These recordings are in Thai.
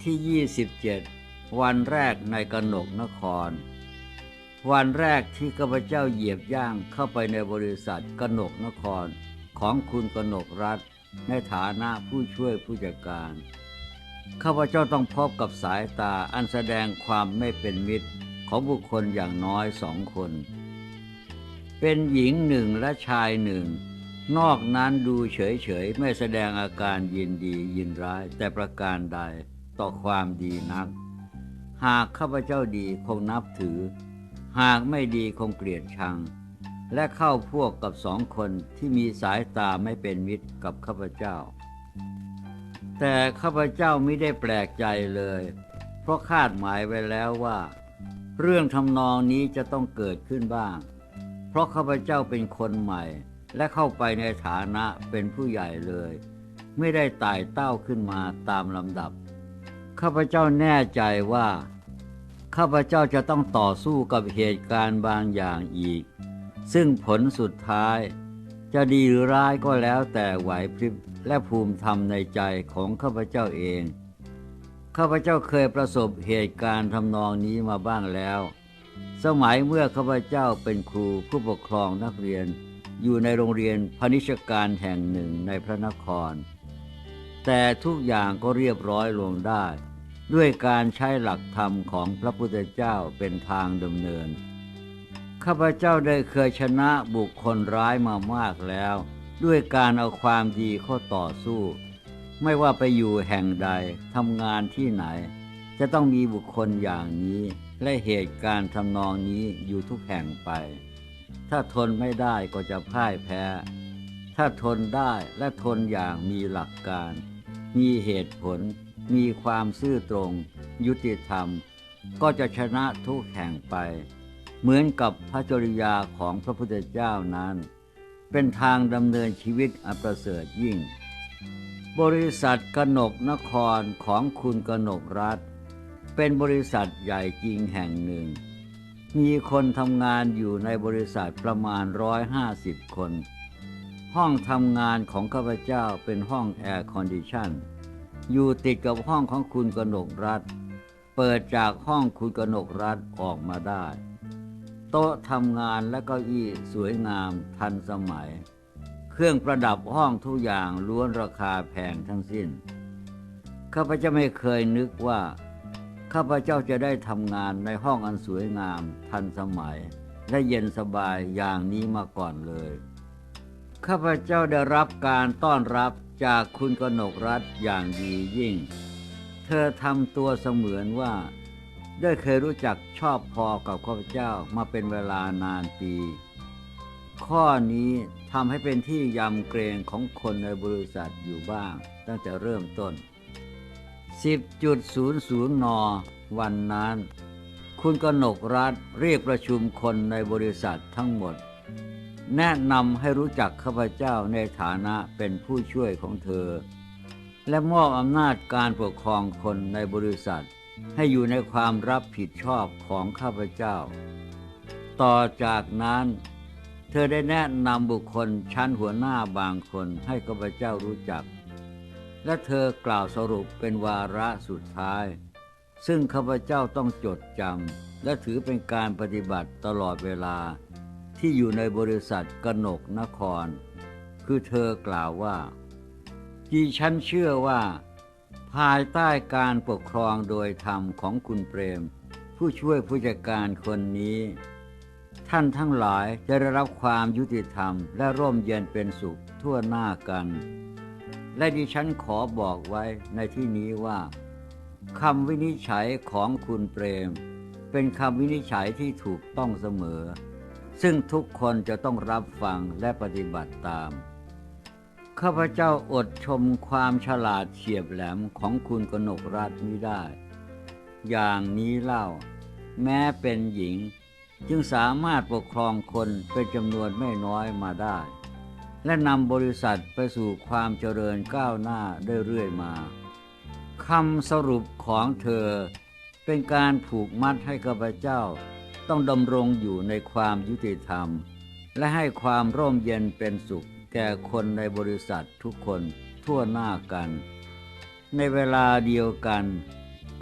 ทที่ 27 วันแรกในกนกนคร วันแรกที่ข้าพเจ้าเหยียบย่างเข้าไปในบริษัทกนกนครของคุณกนกรัฐ ในฐานะผู้ช่วยผู้จัดการข้าพเจ้าต้องพบกับสายตาอันแสดงความไม่เป็นมิตรของบุคคลอย่างน้อยสองคน เป็นหญิงหนึ่งและชายหนึ่ง นอกนั้นดูเฉยๆ ไม่แสดงอาการยินดียินร้ายแต่ประการใด ต่อความดีนัก หากข้าพเจ้าดีคงนับถือ หากไม่ดีคงเกลียดชัง และเข้าพวกกับสองคนที่มีสายตาไม่เป็นมิตรกับข้าพเจ้า แต่ข้าพเจ้าไม่ได้แปลกใจเลย เพราะคาดหมายไว้แล้วว่า เรื่องทำนองนี้จะต้องเกิดขึ้นบ้าง เพราะข้าพเจ้าเป็นคนใหม่ และเข้าไปในฐานะเป็นผู้ใหญ่เลยไม่ได้ไต่เต้าขึ้นมาตามลำดับ ข้าพเจ้าแน่ใจว่า ข้าพเจ้าจะต้องต่อสู้กับเหตุการณ์บางอย่างอีก ซึ่งผลสุดท้าย จะดีหรือร้ายก็แล้วแต่ไหวพริบและภูมิธรรมในใจของข้าพเจ้าเอง ข้าพเจ้าเคยประสบเหตุการณ์ทำนองนี้มาบ้างแล้ว สมัยเมื่อข้าพเจ้าเป็นครูผู้ปกครองนักเรียน อยู่ในโรงเรียนพนิชการแห่งหนึ่งในพระนคร แต่ทุกอย่างก็เรียบร้อยลงได้ ด้วยการใช้หลักธรรมของพระพุทธเจ้าเป็นทางดำเนิน ข้าพเจ้าได้เคยชนะบุคคลร้ายมามากแล้ว ด้วยการเอาความดีเข้าต่อสู้ ไม่ว่าไปอยู่แห่งใดทำงานที่ไหน จะต้องมีบุคคลอย่างนี้ และเหตุการณ์ทำนองนี้อยู่ทุกแห่งไป ถ้าทนไม่ได้ก็จะพ่ายแพ้ ถ้าทนได้และทนอย่างมีหลักการ มีเหตุผล มีความซื่อตรง ยุติธรรม ก็จะชนะทุกแห่งไป เหมือนกับพระจริยาของพระพุทธเจ้านั้น เป็นทางดำเนินชีวิตอันประเสริฐยิ่ง บริษัทกนกนครของคุณกนกรัฐ เป็นบริษัทใหญ่จริงแห่งหนึ่ง มีคนทำงานอยู่ในบริษัทประมาณร้อยห้าสิบคน ห้องทำงานของข้าพเจ้าเป็นห้องแอร์คอนดิชันอยู่ติดกับห้องของคุณกนกรัฐ เปิดจากห้องคุณกนกรัฐออกมาได้ โต๊ะทำงานและเก้าอี้สวยงามทันสมัย เครื่องประดับห้องทุกอย่างล้วนราคาแพงทั้งสิ้น ข้าพเจ้าไม่เคยนึกว่า ข้าพเจ้าจะได้ทำงานในห้องอันสวยงาม ทันสมัย และเย็นสบายอย่างนี้มาก่อนเลย ข้าพเจ้าได้รับการต้อนรับจากคุณกนกรัฐอย่างดียิ่ง เธอทำตัวเสมือนว่า ได้เคยรู้จักชอบพอกับข้าพเจ้ามาเป็นเวลานานปี ข้อนี้ทำให้เป็นที่ยำเกรงของคนในบริษัทอยู่บ้าง ตั้งแต่เริ่มต้น 10.00 น วันนั้น คุณกนกรัฐเรียกประชุมคนในบริษัททั้งหมด แนะนำให้รู้จักข้าพเจ้าในฐานะเป็นผู้ช่วยของเธอ และมอบอำนาจการปกครองคนในบริษัท ให้อยู่ในความรับผิดชอบของข้าพเจ้า ต่อจากนั้น เธอได้แนะนำบุคคลชั้นหัวหน้าบางคนให้ข้าพเจ้ารู้จัก และเธอกล่าวสรุปเป็นวาระสุดท้าย ซึ่งข้าพเจ้าต้องจดจำและถือเป็นการปฏิบัติตลอดเวลา ที่อยู่ในบริษัทกนกนคร คือเธอกล่าวว่าที่ฉันเชื่อว่า ภายใต้การปกครองโดยธรรมของคุณเปรม ผู้ช่วยผู้จัดการคนนี้ ท่านทั้งหลายจะได้รับความยุติธรรมและร่มเย็นเป็นสุขทั่วหน้ากัน และดิฉันขอบอกไว้ในที่นี้ว่าคำวินิจฉัยของคุณเปรม เป็นคำวินิจฉัยที่ถูกต้องเสมอ ซึ่งทุกคนจะต้องรับฟังและปฏิบัติตาม ข้าพเจ้าอดชมความฉลาดเฉียบแหลมของคุณกนกรัฐมิได้ อย่างนี้เล่า แม้เป็นหญิงจึงสามารถปกครองคนเป็นจำนวนไม่น้อยมาได้ และนำบริษัทไปสู่ความเจริญก้าวหน้าได้เรื่อยมาคำสรุปของเธอเป็นการผูกมัดให้ข้าพเจ้า ต้องดำรงอยู่ในความยุติธรรม และให้ความร่มเย็นเป็นสุข แก่คนในบริษัททุกคนทั่วหน้ากัน ในเวลาเดียวกัน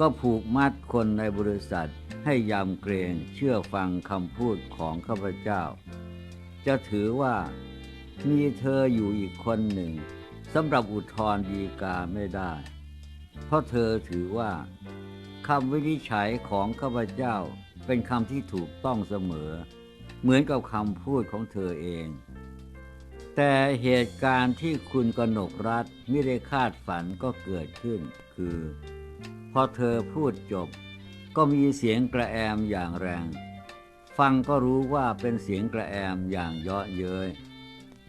ก็ผูกมัดคนในบริษัทให้ยำเกรงเชื่อฟังคำพูดของข้าพเจ้า จะถือว่ามีเธออยู่อีกคนหนึ่งสำหรับอุทธรณ์ดีกาไม่ได้ เพราะเธอถือว่าคำวินิจฉัยของข้าพเจ้า เป็นคำที่ถูกต้องเสมอ เหมือนกับคำพูดของเธอเอง แต่เหตุการณ์ที่คุณกนกรัฐไม่ได้คาดฝันก็เกิดขึ้น คือ พอเธอพูดจบ ก็มีเสียงกระแอมอย่างแรง ฟังก็รู้ว่าเป็นเสียงกระแอมอย่างเยาะเย้ย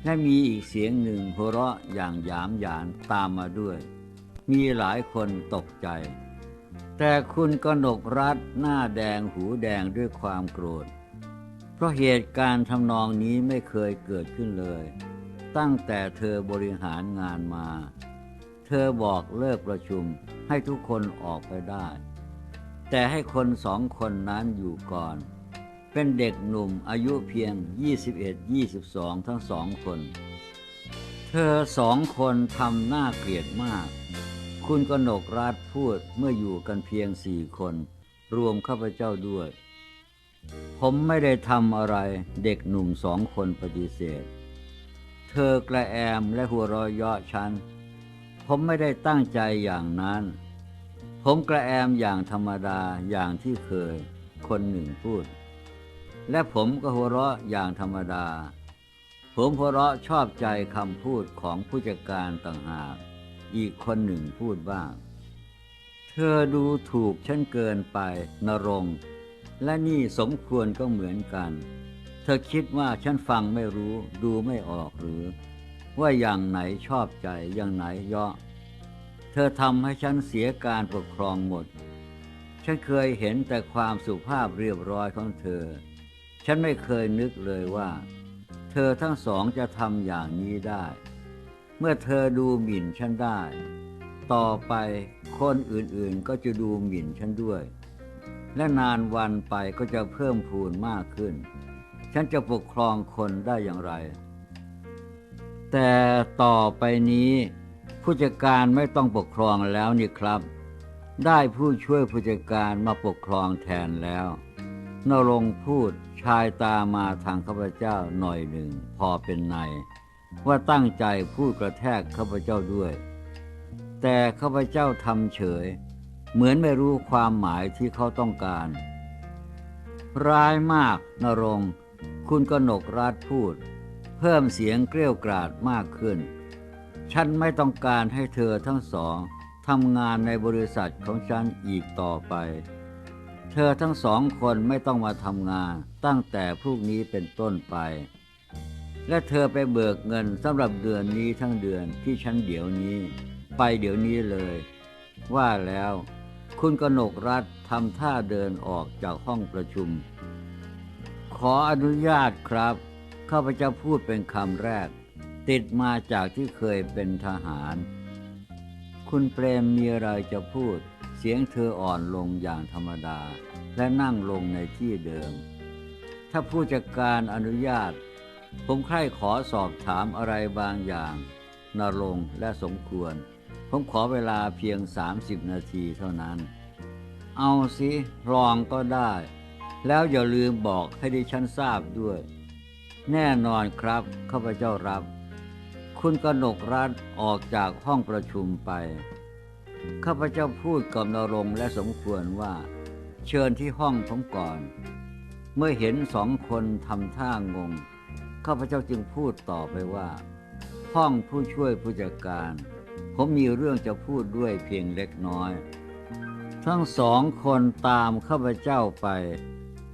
และมีอีกเสียงหนึ่งหัวเราะอย่างหยามหยานตามมาด้วย มีหลายคนตกใจ แต่คุณกนกรัฐหน้าแดงหูแดงด้วยความโกรธ เพราะเหตุการณ์ทำนองนี้ไม่เคยเกิดขึ้นเลย ตั้งแต่เธอบริหารงานมา เธอบอกเลิกประชุมให้ทุกคนออกไปได้ แต่ให้คนสองคนนั้นอยู่ก่อน เป็นเด็กหนุ่มอายุเพียง 21-22 ทั้งสองคน เธอสองคนทำหน้าเกลียดมาก คุณกนกรัฐพูดเมื่ออยู่กันเพียงสี่คน รวมข้าพเจ้าด้วย ผมไม่ได้ทำอะไรเด็กหนุ่มสองคนปฏิเสธ เธอกระแอมและหัวเรอยเยาะฉัน ผมไม่ได้ตั้งใจอย่างนั้น ผมกระแอมอย่างธรรมดาอย่างที่เคย คนหนึ่งพูด และผมก็หัวเราะอย่างธรรมดา ผมหัวเราะชอบใจคำพูดของผู้จัดการต่างหาก อีกคนหนึ่งพูดบ้าเธอดูถูกฉันเกินไปนรงและนี่สมควรก็เหมือนกัน เธอคิดว่าฉันฟังไม่รู้ดูไม่ออกหรือ ว่าอย่างไหนชอบใจอย่างไหนเยาะ เธอทำให้ฉันเสียการปกครองหมด ฉันเคยเห็นแต่ความสุภาพเรียบร้อยของเธอ ฉันไม่เคยนึกเลยว่า เธอทั้งสองจะทำอย่างนี้ได้ เมื่อเธอดูหมิ่นฉันได้ ต่อไปคนอื่นๆก็จะดูหมิ่นฉันด้วย และนานวันไปก็จะเพิ่มพูนมากขึ้น ฉันจะปกครองคนได้อย่างไร แต่ต่อไปนี้ ผู้จัดการไม่ต้องปกครองแล้วนี่ครับ ได้ผู้ช่วยผู้จัดการมาปกครองแทนแล้วนรงพูดชายตามาทางข้าพเจ้าหน่อยหนึ่งพอเป็นใน ว่าตั้งใจพูดกระแทกข้าพเจ้าด้วย แต่ข้าพเจ้าทำเฉย เหมือนไม่รู้ความหมายที่เขาต้องการ ร้ายมากนรงคุณกนกรัฐพูด เพิ่มเสียงเกลี้ยวกราดมากขึ้น ฉันไม่ต้องการให้เธอทั้งสองทำงานในบริษัทของฉันอีกต่อไป เธอทั้งสองคนไม่ต้องมาทำงานตั้งแต่พรุ่งนี้เป็นต้นไป และเธอไปเบิกเงินสำหรับเดือนนี้ทั้งเดือนที่ฉันเดี๋ยวนี้ ไปเดี๋ยวนี้เลย ว่าแล้ว คุณกนกรัฐทำท่าเดินออกจากห้องประชุม ขออนุญาตครับข้าพเจ้าพูดเป็นคำแรก ติดมาจากที่เคยเป็นทหาร คุณเปรมมีอะไรจะพูด เสียงเธออ่อนลงอย่างธรรมดา และนั่งลงในที่เดิม ถ้าผู้จัดการอนุญาต ผมใคร่ขอสอบถามอะไรบางอย่างนรงและสมควร ผมขอเวลาเพียง 30 นาทีเท่านั้น เอาสิลองก็ได้ แล้วอย่าลืมบอกให้ดิฉันทราบด้วย แน่นอนครับข้าพเจ้ารับ คุณกนกรัฐออกจากห้องประชุมไป ข้าพเจ้าพูดกับนรงและสมควรว่า เชิญที่ห้องผมก่อน เมื่อเห็นสองคนทำท่างง ข้าพเจ้าจึงพูดต่อไปว่า ห้องผู้ช่วยผู้จัดการ ผมมีเรื่องจะพูดด้วยเพียงเล็กน้อย ทั้งสองคนตามข้าพเจ้าไป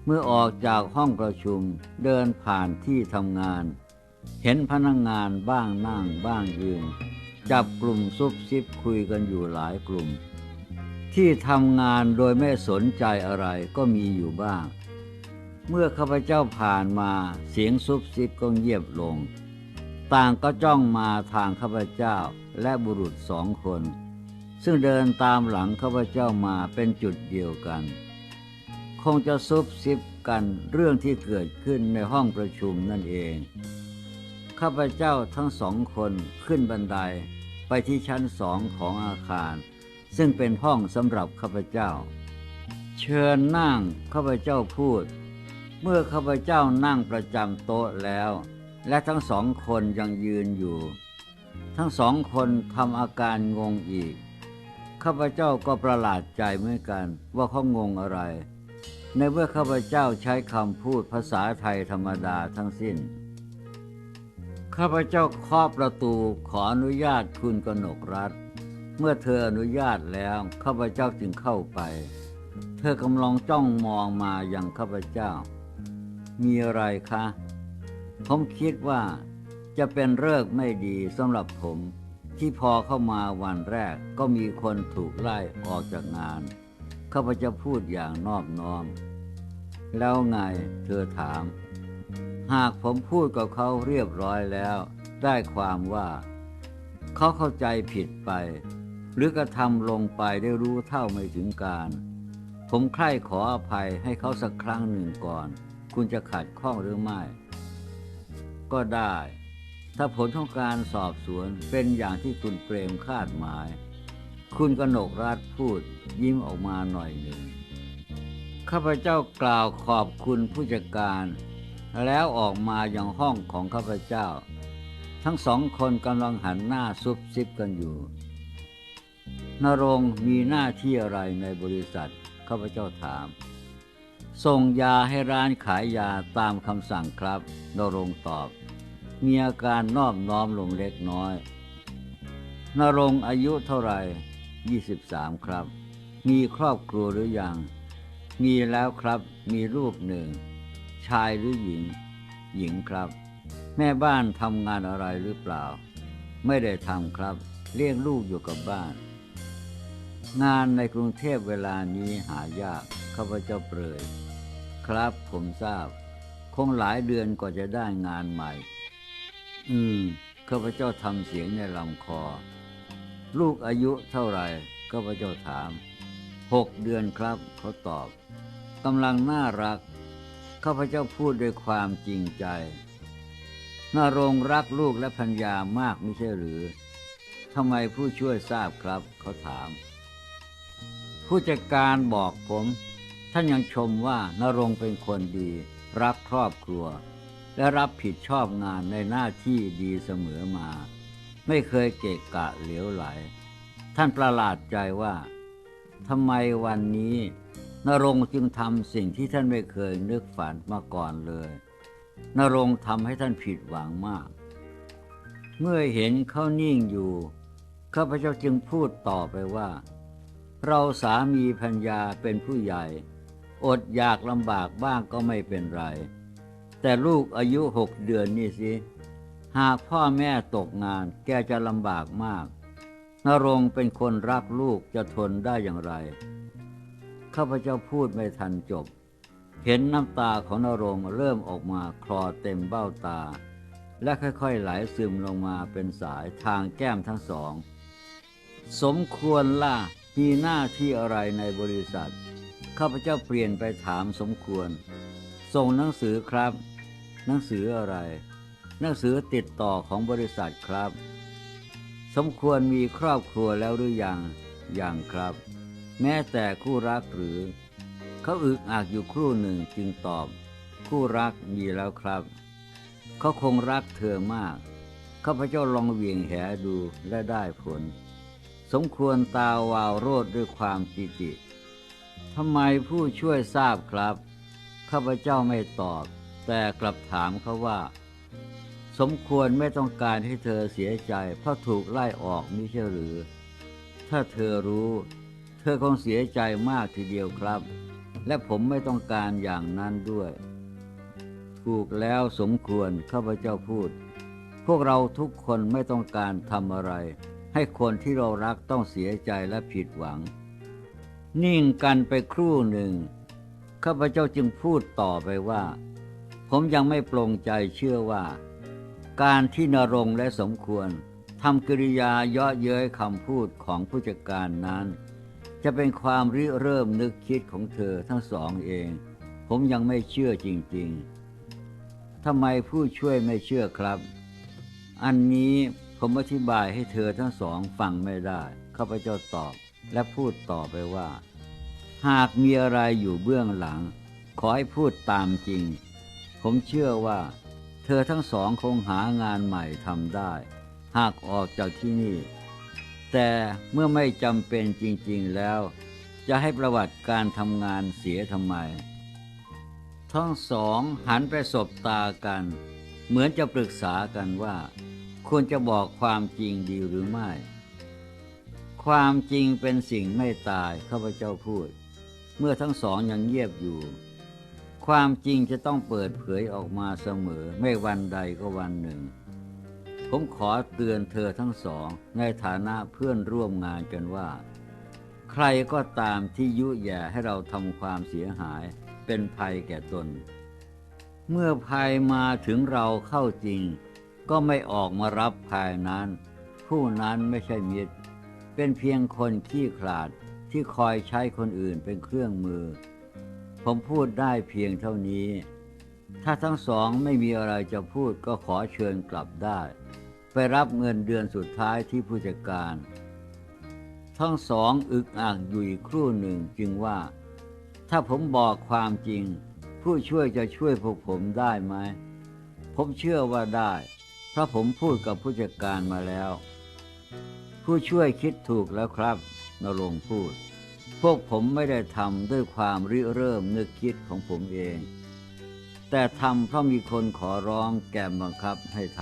เมื่อออกจากห้องประชุมเดินผ่านที่ทำงาน เห็นพนักงงานบ้างนั่งบ้างยืน จับกลุ่มซุบซิบคุยกันอยู่หลายกลุ่ม ที่ทำงานโดยไม่สนใจอะไรก็มีอยู่บ้าง เมื่อข้าพเจ้าผ่านมาเสียงซุบซิบก็เงียบลง ต่างก็จ้องมาทางข้าพเจ้าและบุรุษสองคน ซึ่งเดินตามหลังข้าพเจ้ามาเป็นจุดเดียวกัน คงจะซุบซิบกันเรื่องที่เกิดขึ้นในห้องประชุมนั่นเอง ข้าพเจ้าทั้งสองคนขึ้นบันไดไปที่ชั้นสองของอาคาร ซึ่งเป็นห้องสำหรับข้าพเจ้า เชิญนั่งข้าพเจ้าพูด เมื่อข้าพเจ้านั่งประจำโต๊ะแล้ว และทั้งสองคนยังยืนอยู่ ทั้งสองคนทำอาการงงอีก ข้าพเจ้าก็ประหลาดใจเหมือนกันว่าเขางงอะไร ในเมื่อข้าพเจ้าใช้คำพูดภาษาไทยธรรมดาทั้งสิ้น ข้าพเจ้าเคาะประตูขออนุญาตคุณกนกรัฐ เมื่อเธออนุญาตแล้วข้าพเจ้าจึงเข้าไป เธอกำลังจ้องมองมาอย่างข้าพเจ้า มีอะไรคะ ผมคิดว่าจะเป็นเลิกไม่ดีสำหรับผม ที่พอเข้ามาวันแรกก็มีคนถูกไล่ออกจากงาน ข้าพเจ้าพูดอย่างนอบน้อม แล้วไงเธอถาม หากผมพูดกับเขาเรียบร้อยแล้ว ได้ความว่า เขาเข้าใจผิดไป หรือกระทำลงไปได้รู้เท่าไม่ถึงการ ผมใคร่ขออภัยให้เขาสักครั้งหนึ่งก่อน คุณจะขัดข้องหรือไม่ ก็ได้ ถ้าผลของการสอบสวนเป็นอย่างที่คุณเปรมคาดหมาย คุณกนกรัฐพูดยิ้มออกมาหน่อยหนึ่ง ข้าพเจ้ากล่าวขอบคุณผู้จัดการ แล้วออกมาอย่างห้องของข้าพเจ้า ทั้งสองคนกำลังหันหน้าซุบซิบกันอยู่นรงมีหน้าที่อะไรในบริษัทข้าพเจ้าถาม ส่งยาให้ร้านขายยาตามคำสั่งครับนรงตอบ มีอาการนอบน้อมลงเล็กน้อยนรงอายุเท่าไหร่ 23 ครับ มีครอบครัวหรือยัง มีแล้วครับ มีลูกหนึ่ง ชายหรือหญิง หญิงครับ แม่บ้านทำงานอะไรหรือเปล่า ไม่ได้ทำครับ เลี้ยงลูกอยู่กับบ้าน งานในกรุงเทพเวลานี้หายากข้าพเจ้าเปรย ครับผมทราบ คงหลายเดือนกว่าจะได้งานใหม่ อืมข้าพเจ้าทำเสียงในลำคอ ลูกอายุเท่าไหร่ข้าพเจ้าถามหกเดือนครับเขาตอบกำลังน่ารัก ข้าพเจ้าพูดด้วยความจริงใจนารงรักลูกและพัญญามากไม่ใช่หรือทำไมผู้ช่วยทราบครับเขาถาม ผู้จัดการบอกผม ท่านยังชมว่านรงเป็นคนดี รักครอบครัว และรับผิดชอบงานในหน้าที่ดีเสมอมา ไม่เคยเกะกะเหลวไหล ท่านประหลาดใจว่าทำไมวันนี้นรงจึงทำสิ่งที่ท่านไม่เคยนึกฝันมาก่อนเลยนรงทำให้ท่านผิดหวังมาก เมื่อเห็นเขานิ่งอยู่ข้าพเจ้าจึงพูดต่อไปว่า เราสามีพัญญาเป็นผู้ใหญ่ อดอยากลำบากบ้างก็ไม่เป็นไร แต่ลูกอายุหกเดือนนี่สิ หากพ่อแม่ตกงานแกจะลำบากมากนรงเป็นคนรักลูกจะทนได้อย่างไร ข้าพเจ้าพูดไม่ทันจบ เห็นน้ำตาของนรงเริ่มออกมาคลอเต็มเบ้าตา และค่อยๆไหลซึมลงมาเป็นสายทางแก้มทั้งสอง สมควรล่ะมีหน้าที่อะไรในบริษัท ข้าพเจ้าเปลี่ยนไปถามสมควร ส่งหนังสือครับ หนังสืออะไร หนังสือติดต่อของบริษัทครับ สมควรมีครอบครัวแล้วหรือยังยังครับ แม้แต่คู่รักหรือ เขาอึกอักอยู่ครู่หนึ่งจึงตอบ คู่รักมีแล้วครับ เขาคงรักเธอมากข้าพเจ้าลองเหวี่ยงแหดูและได้ผล สมควรตาวาวโรดด้วยความปิติ ทำไมผู้ช่วยทราบครับ ข้าพเจ้าไม่ตอบ แต่กลับถามเขาว่า สมควรไม่ต้องการให้เธอเสียใจ เพราะถูกไล่ออกมิใช่หรือ ถ้าเธอรู้ เธอคงเสียใจมากทีเดียวครับ และผมไม่ต้องการอย่างนั้นด้วย ถูกแล้วสมควรข้าพเจ้าพูด พวกเราทุกคนไม่ต้องการทำอะไร ให้คนที่เรารักต้องเสียใจและผิดหวัง นิ่งกันไปครู่หนึ่ง ข้าพเจ้าจึงพูดต่อไปว่า ผมยังไม่ปลงใจเชื่อว่า การที่นรงและสมควรทำกิริยาเยาะเย้ยคำพูดของผู้จัดการนั้น จะเป็นความริเริ่มนึกคิดของเธอทั้งสองเอง ผมยังไม่เชื่อจริง ๆทำไมผู้ช่วยไม่เชื่อครับ อันนี้ผมอธิบายให้เธอทั้งสองฟังไม่ได้ ข้าพเจ้าตอบ และพูดต่อไปว่า หากมีอะไรอยู่เบื้องหลัง ขอให้พูดตามจริง ผมเชื่อว่า เธอทั้งสองคงหางานใหม่ทำได้ หากออกจากที่นี่ แต่เมื่อไม่จำเป็นจริงๆแล้ว จะให้ประวัติการทำงานเสียทำไม ทั้งสองหันไปสบตากัน เหมือนจะปรึกษากันว่า ควรจะบอกความจริงดีหรือไม่ ความจริงเป็นสิ่งไม่ตายข้าพเจ้าพูด เมื่อทั้งสองยังเงียบอยู่ ความจริงจะต้องเปิดเผยออกมาเสมอ ไม่วันใดก็วันหนึ่ง ผมขอเตือนเธอทั้งสอง ในฐานะเพื่อนร่วมงานกันว่า ใครก็ตามที่ยุแย่ให้เราทำความเสียหาย เป็นภัยแก่ตน เมื่อภัยมาถึงเราเข้าจริง ก็ไม่ออกมารับภัยนั้น ผู้นั้นไม่ใช่มิตร เป็นเพียงคนขี้ขลาดที่คอยใช้คนอื่นเป็นเครื่องมือ ผมพูดได้เพียงเท่านี้ ถ้าทั้งสองไม่มีอะไรจะพูดก็ขอเชิญกลับได้ ไปรับเงินเดือนสุดท้ายที่ผู้จัดการ ทั้งสองอึกอักอยู่อีกครู่หนึ่งจึงว่า ถ้าผมบอกความจริง ผู้ช่วยจะช่วยพวกผมได้ไหม ผมเชื่อว่าได้ เพราะผมพูดกับผู้จัดการมาแล้ว ผู้ช่วยคิดถูกแล้วครับนรงพูด พวกผมไม่ได้ทำด้วยความริเริ่มนึกคิดของผมเอง แต่ทำเพราะมีคนขอร้องแกมบังคับให้ท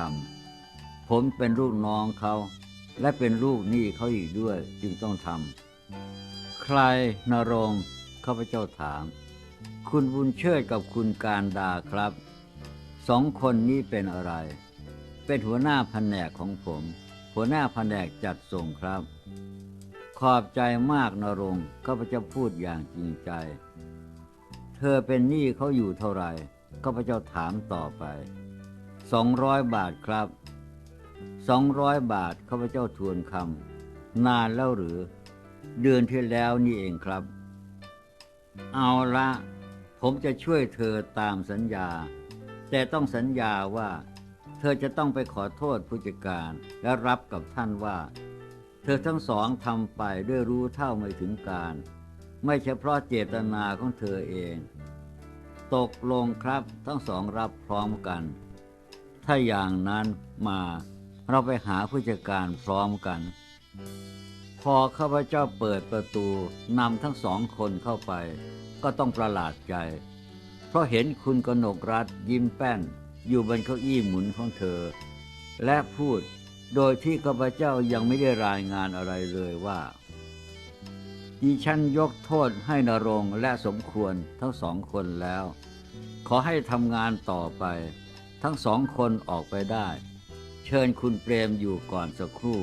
ำผมเป็นลูกน้องเขา และเป็นลูกหนี้เขาอีกด้วยจึงต้องทำใครนรงข้าพเจ้าถาม คุณบุญเชิดกับคุณการดาครับสองคนนี้เป็นอะไร เป็นหัวหน้าแผนกของผม หัวหน้าแผนกจัดส่งครับ ขอบใจมากนรงข้าพเจ้าพูดอย่างจริงใจ เธอเป็นหนี้เขาอยู่เท่าไหร่ข้าพเจ้าถามต่อไปสองร้อยบาทครับสองร้อยบาทข้าพเจ้าทวนคำนานแล้วหรือ เดือนที่แล้วนี่เองครับ เอาละผมจะช่วยเธอตามสัญญา แต่ต้องสัญญาว่า เธอจะต้องไปขอโทษผู้จัดการและรับกับท่านว่า เธอทั้งสองทำไปด้วยรู้เท่าไม่ถึงการ ไม่เฉพาะเจตนาของเธอเอง ตกลงครับทั้งสองรับพร้อมกัน ถ้าอย่างนั้นมาเราไปหาผู้จัดการพร้อมกัน พอข้าพเจ้าเปิดประตูนำทั้งสองคนเข้าไป ก็ต้องประหลาดใจ เพราะเห็นคุณกนกรัฐยิ้มแป้น อยู่บนเก้าอี้หมุนของเธอ และพูดโดยที่ข้าพเจ้ายังไม่ได้รายงานอะไรเลยว่า ดิฉันยกโทษให้นรงและสมควรทั้งสองคนแล้ว ขอให้ทำงานต่อไป ทั้งสองคนออกไปได้ เชิญคุณเปรมอยู่ก่อนสักครู่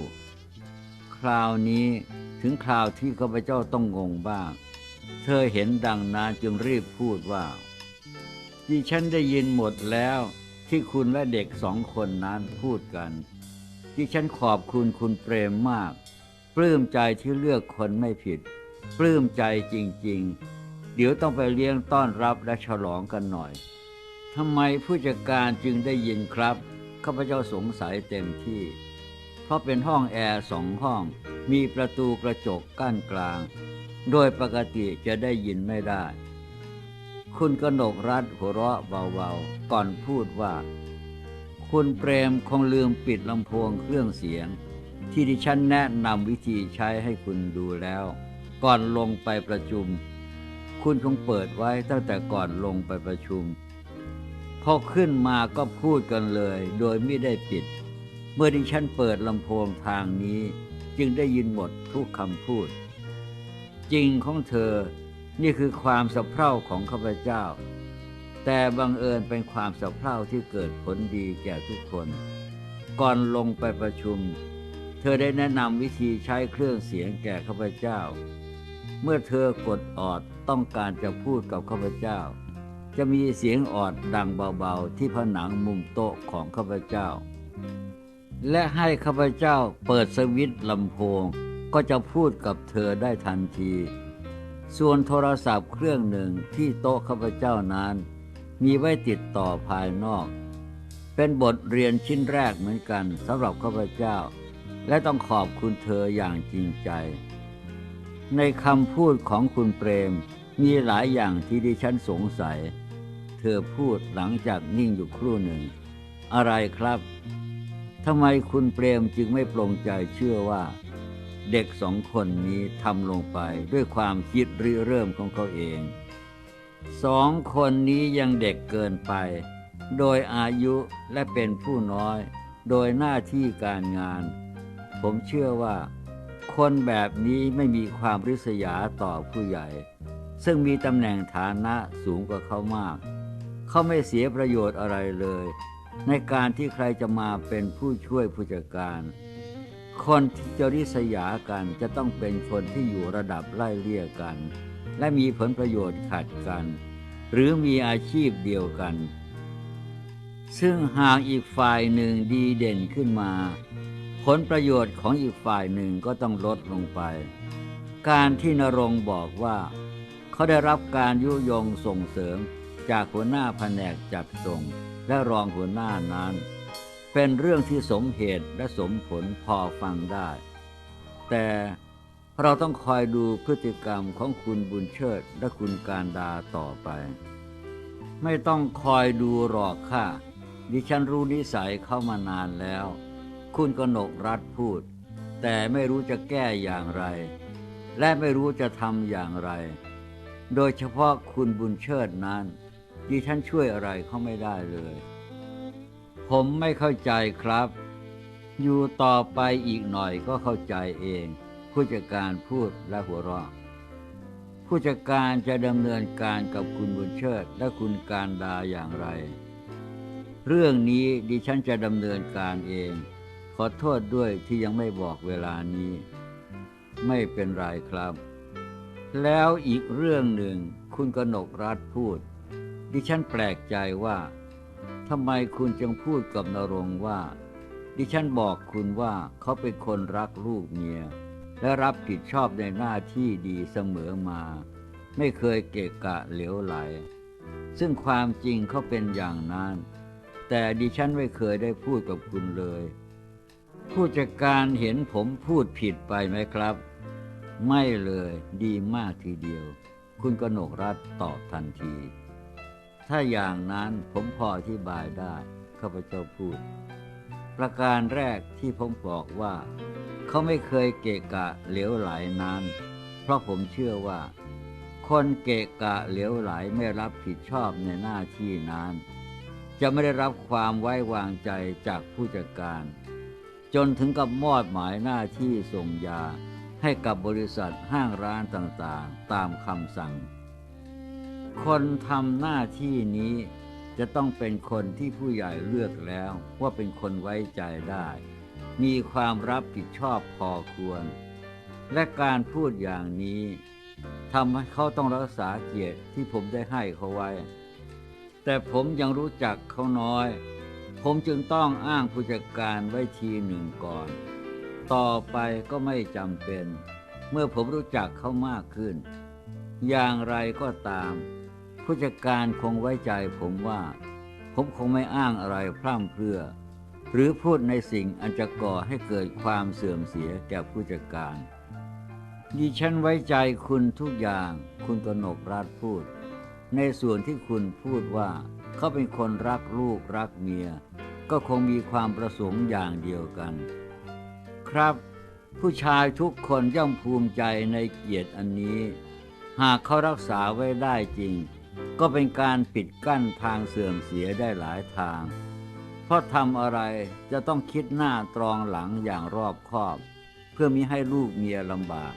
คราวนี้ถึงคราวที่ข้าพเจ้าต้องงงบ้าง เธอเห็นดังนั้นจึงรีบพูดว่าดิฉันได้ยินหมดแล้ว ที่คุณและเด็กสองคนนั้นพูดกันดิฉันขอบคุณคุณเปรมมาก ปลื้มใจที่เลือกคนไม่ผิด ปลื้มใจจริง ๆ เดี๋ยวต้องไปเลี้ยงต้อนรับและฉลองกันหน่อยทำไมผู้จัดการจึงได้ยินครับข้าพเจ้าสงสัยเต็มที่ เพราะเป็นห้องแอร์สองห้อง มีประตูกระจกกั้นกลาง โดยปกติจะได้ยินไม่ได้ คุณกนกรัฐหัวเราะเบาๆ ก่อนพูดว่า คุณเปรมคงลืมปิดลำโพงเครื่องเสียง ที่ดิฉันแนะนำวิธีใช้ให้คุณดูแล้ว ก่อนลงไปประชุม คุณคงเปิดไว้ตั้งแต่ก่อนลงไปประชุม พอขึ้นมาก็พูดกันเลย โดยไม่ได้ปิด เมื่อดิฉันเปิดลำโพงทางนี้ จึงได้ยินหมดทุกคำพูด จริงของเธอ นี่คือความสะเพร่าของข้าพเจ้า แต่บังเอิญเป็นความสะเพร่าที่เกิดผลดีแก่ทุกคน ก่อนลงไปประชุม เธอได้แนะนำวิธีใช้เครื่องเสียงแก่ข้าพเจ้า เมื่อเธอกดออดต้องการจะพูดกับข้าพเจ้า จะมีเสียงออดดังเบาๆ ที่ผนังมุมโต๊ะของข้าพเจ้า และให้ข้าพเจ้าเปิดสวิตช์ลำโพงก็จะพูดกับเธอได้ทันที ส่วนโทรศัพท์เครื่องหนึ่งที่โต๊ะข้าพเจ้านั้น มีไว้ติดต่อภายนอก เป็นบทเรียนชิ้นแรกเหมือนกันสำหรับข้าพเจ้า และต้องขอบคุณเธออย่างจริงใจ ในคำพูดของคุณเปรมมีหลายอย่างที่ดิฉันสงสัย เธอพูดหลังจากนิ่งอยู่ครู่หนึ่ง อะไรครับทำไมคุณเปรมจึงไม่ปลงใจเชื่อว่า เด็กสองคนนี้ทำลงไปด้วยความคิดริเริ่มของเขาเอง สองคนนี้ยังเด็กเกินไป โดยอายุและเป็นผู้น้อย โดยหน้าที่การงาน ผมเชื่อว่า คนแบบนี้ไม่มีความริษยาต่อผู้ใหญ่ ซึ่งมีตำแหน่งฐานะสูงกว่าเขามาก เขาไม่เสียประโยชน์อะไรเลย ในการที่ใครจะมาเป็นผู้ช่วยผู้จัดการ คนที่จะริษยากันจะต้องเป็นคนที่อยู่ระดับไล่เลี่ยกัน และมีผลประโยชน์ขัดกัน หรือมีอาชีพเดียวกัน ซึ่งหากอีกฝ่ายหนึ่งดีเด่นขึ้นมา ผลประโยชน์ของอีกฝ่ายหนึ่งก็ต้องลดลงไป การที่นรงบอกว่า เขาได้รับการยุยงส่งเสริมจากหัวหน้าแผนกจัดส่งและรองหัวหน้านั้น เป็นเรื่องที่สมเหตุและสมผลพอฟังได้ แต่เราต้องคอยดูพฤติกรรมของคุณบุญเชิดและคุณการดาต่อไป ไม่ต้องคอยดูหรอกค่ะ ดิฉันรู้นิสัยเข้ามานานแล้ว คุณกนกรัฐพูด แต่ไม่รู้จะแก้อย่างไร และไม่รู้จะทำอย่างไร โดยเฉพาะคุณบุญเชิดนั้น ดิฉันช่วยอะไรเขาไม่ได้เลย ผมไม่เข้าใจครับ อยู่ต่อไปอีกหน่อยก็เข้าใจเอง ผู้จัดการพูดและหัวเราะผู้จัดการจะดำเนินการกับคุณบุญเชิดและคุณการดาอย่างไร เรื่องนี้ดิฉันจะดำเนินการเอง ขอโทษด้วยที่ยังไม่บอกเวลานี้ ไม่เป็นไรครับ แล้วอีกเรื่องหนึ่งคุณกนกรัฐพูด ดิฉันแปลกใจว่า ทำไมคุณจึงพูดกับนรงว่า ดิฉันบอกคุณว่าเขาเป็นคนรักลูกเมีย และรับผิดชอบในหน้าที่ดีเสมอมา ไม่เคยเกะกะเหลวไหล ซึ่งความจริงเขาเป็นอย่างนั้น แต่ดิฉันไม่เคยได้พูดกับคุณเลย ผู้จัดการเห็นผมพูดผิดไปไหมครับ ไม่เลยดีมากทีเดียว คุณกนกรัฐตอบทันที ถ้าอย่างนั้นผมพออธิบายได้ข้าพเจ้าพูด ประการแรกที่ผมบอกว่า เขาไม่เคยเกะกะเหลวไหลนั้น เพราะผมเชื่อว่า คนเกะกะเหลวไหลไม่รับผิดชอบในหน้าที่นั้น จะไม่ได้รับความไว้วางใจจากผู้จัดการ จนถึงกับมอบหมายหน้าที่ส่งยาให้กับบริษัทห้างร้านต่างๆ ตามคำสั่ง คนทำหน้าที่นี้จะต้องเป็นคนที่ผู้ใหญ่เลือกแล้วว่าเป็นคนไว้ใจได้ มีความรับผิดชอบพอควร และการพูดอย่างนี้ทำให้เขาต้องรักษาเกียรติที่ผมได้ให้เขาไว้ แต่ผมยังรู้จักเขาน้อย ผมจึงต้องอ้างผู้จัดการไว้ทีหนึ่งก่อน ต่อไปก็ไม่จำเป็น เมื่อผมรู้จักเขามากขึ้น อย่างไรก็ตาม ผู้จัดการคงไว้ใจผมว่า ผมคงไม่อ้างอะไรพร่ำเพรื่อ หรือพูดในสิ่งอันจะก่อให้เกิดความเสื่อมเสียแก่ผู้จัดการดิฉันไว้ใจคุณทุกอย่าง คุณกนกรัฐพูด ในส่วนที่คุณพูดว่า เขาเป็นคนรักลูกรักเมีย ก็คงมีความประสงค์อย่างเดียวกัน ครับ ผู้ชายทุกคนย่อมภูมิใจในเกียรติอันนี้ หากเขารักษาไว้ได้จริง ก็เป็นการปิดกั้นทางเสื่อมเสียได้หลายทาง เพราะทำอะไรจะต้องคิดหน้าตรองหลังอย่างรอบคอบ เพื่อมิให้ลูกเมียลำบาก